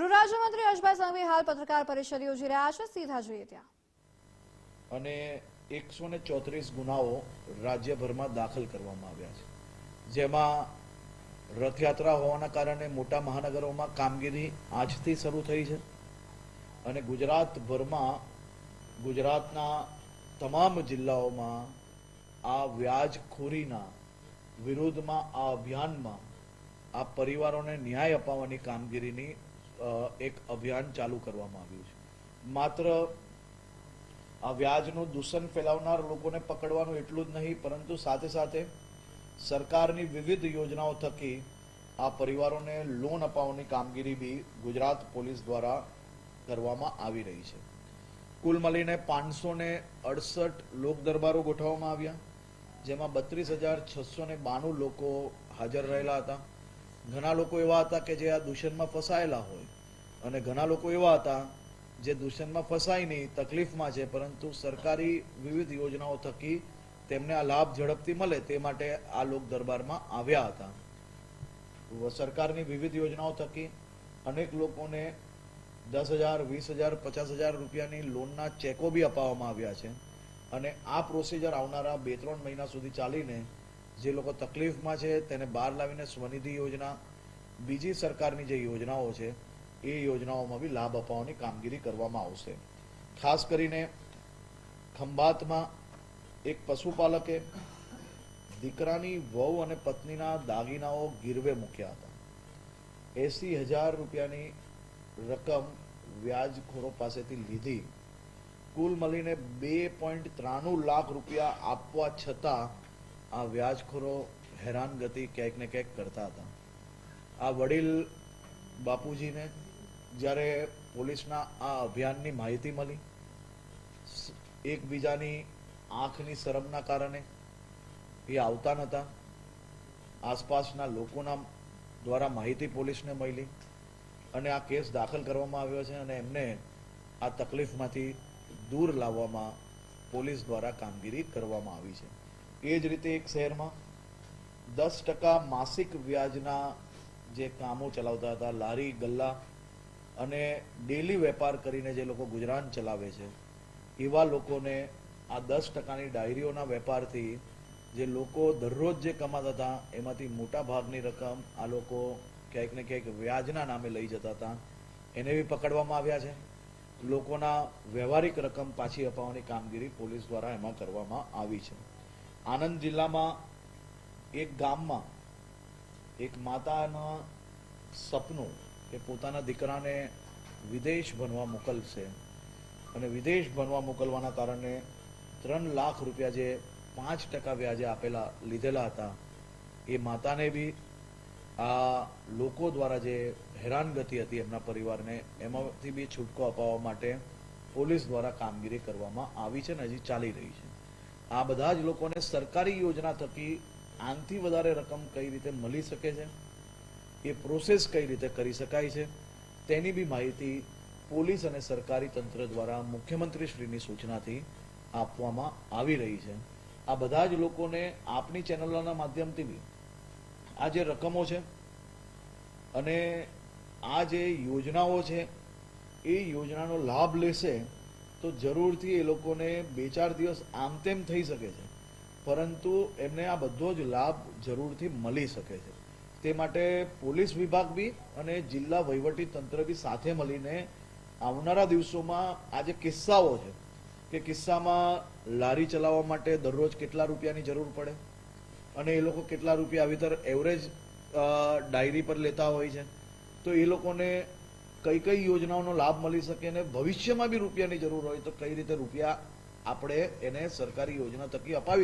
ગૃહ રાજ્યમંત્રી હર્ષભાઈ સંઘવી હાલ પત્રકાર પરિષદ યોજી રહ્યા છે. સીધા જોઈએ ત્યાં. અને એકસો ને ચોત્રીસ ગુનાઓ રાજ્યભરમાં દાખલ કરવામાં આવ્યા છે. જેમાં રથયાત્રા હોવાના કારણે મોટા મહાનગરોમાં કામગીરી આજથી શરૂ થઈ છે. અને ગુજરાતભરમાં ગુજરાતના તમામ જિલ્લાઓમાં આ વ્યાજખોરીના વિરુદ્ધમાં આ અભિયાનમાં આ પરિવારોને ન્યાય અપાવવાની કામગીરીની એક અભિયાન ચાલુ કરવામાં આવ્યું છે. માત્ર આ વ્યાજનું દૂષણ ફેલાવનાર લોકોને પકડવાનું એટલું જ નહીં, પરંતુ સાથે સાથે સરકારની વિવિધ યોજનાઓ થકી આ પરિવારોને લોન અપાવવાની કામગીરી બી ગુજરાત પોલીસ દ્વારા કરવામાં આવી રહી છે. કુલ મળીને પાંચસો ને અડસઠ લોક દરબારો ગોઠવવામાં આવ્યા, જેમાં બત્રીસ હજાર છસો ને બાણું લોકો હાજર રહેલા હતા. ઘણા લોકો એવા હતા કે જે આ દૂષણમાં ફસાયેલા હોય. અને ઘણા લોકો એવા હતા જે દૂષણમાં ફસાય નહીં, તકલીફમાં છે, પરંતુ સરકારી વિવિધ યોજનાઓ થકી તેમને આ લાભ ઝડપથી મળે તે માટે આ લોક દરબારમાં આવ્યા હતા. સરકારની વિવિધ યોજનાઓ થકી અનેક લોકોને દસ હજાર, વીસ હજાર, પચાસ હજાર રૂપિયાની લોનના ચેકો બી અપાવવામાં આવ્યા છે. અને આ પ્રોસિજર આવનારા બે, ત્રણ મહિના સુધી ચાલીને જે લોકો તકલીફમાં છે તેને બહાર લાવીને સ્વનિધિ યોજના, બીજી સરકારની જે યોજનાઓ છે એ યોજનાઓમાં બી લાભ અપાવવાની કામગીરી કરવામાં આવશે. ખાસ કરીને ખંભાતમાં એક પશુપાલકે દીકરાની વહુ અને પત્નીના દાગીનાઓ ગીરવે મૂક્યા હતા. એસી હજાર રૂપિયાની રકમ વ્યાજખોરો પાસેથી લીધી. કુલ મળીને બે પોઈન્ટ ત્રાણું લાખ રૂપિયા આપવા છતાં આ વ્યાજખોરો હેરાનગતિ ક્યાંક ને ક્યાંક કરતા હતા. આ વડીલ બાપુજીને જ્યારે પોલીસના આ અભિયાનની માહિતી મળી, એકબીજાની આંખની શરમના કારણે એ આવતા નહોતા. આસપાસના લોકોના દ્વારા માહિતી પોલીસને મળી અને આ કેસ દાખલ કરવામાં આવ્યો છે અને એમને આ તકલીફમાંથી દૂર લાવવામાં પોલીસ દ્વારા કામગીરી કરવામાં આવી છે. એ જ રીતે એક શહેરમાં દસ ટકા માસિક વ્યાજના જે કામો ચલાવતા હતા, લારી, ગલ્લા અને ડેલી વેપાર કરીને જે લોકો ગુજરાન ચલાવે છે, એવા લોકોને આ દસ ટકાની ડાયરીઓના વેપારથી જે લોકો દરરોજ જે કમાતા હતા, એમાંથી મોટા ભાગની રકમ આ લોકો ક્યાંક ને ક્યાંક વ્યાજના નામે લઈ જતા હતા. એને બી પકડવામાં આવ્યા છે. લોકોના વ્યવહારિક રકમ પાછી અપાવવાની કામગીરી પોલીસ દ્વારા એમાં કરવામાં આવી છે. આણંદ જિલ્લામાં એક ગામમાં એક માતાના સપનું કે પોતાના દીકરાને વિદેશ ભણવા મોકલશે. અને વિદેશ ભણવા મોકલવાના કારણે ત્રણ લાખ રૂપિયા જે પાંચ ટકા વ્યાજે આપેલા લીધેલા હતા, એ માતાને બી આ લોકો દ્વારા જે હેરાનગતિ હતી એમના પરિવારને, એમાંથી બી છૂટકો અપાવવા માટે પોલીસ દ્વારા કામગીરી કરવામાં આવી છે ને હજી ચાલી રહી છે. આ બધા જ લોકોને સરકારી યોજના થકી આનથી વધારે રકમ કઈ રીતે મળી શકે છે? એ પ્રોસેસ કઈ રીતે કરી શકાય છે, તેની બી માહિતી પોલીસ અને સરકારી તંત્ર દ્વારા મુખ્યમંત્રીશ્રીની સૂચનાથી આપવામાં આવી રહી છે. આ બધા જ લોકોને આપની ચેનલોના માધ્યમથી બી આ જે રકમો છે અને આ જે યોજનાઓ છે, એ યોજનાનો લાભ લેશે તો જરૂરથી એ લોકોને બે ચાર દિવસ આમ તેમ થઈ શકે છે, પરંતુ એમને આ બધો જ લાભ જરૂરથી મળી શકે છે. તે માટે પોલીસ વિભાગ બી અને જિલ્લા વહીવટી તંત્ર બી સાથે મળીને આવનારા દિવસોમાં આ જે કિસ્સાઓ છે, કે કિસ્સામાં લારી ચલાવવા માટે દરરોજ કેટલા રૂપિયાની જરૂર પડે? અને એ લોકો કેટલા રૂપિયા આવી તર એવરેજ ડાયરી પર લેતા હોય છે? તો એ લોકોને કઈ કઈ યોજનાઓનો લાભ મળી શકે અને ભવિષ્યમાં બી રૂપિયાની જરૂર હોય તો કઈ રીતે રૂપિયા આપણે એને સરકારી યોજના થકી અપાવી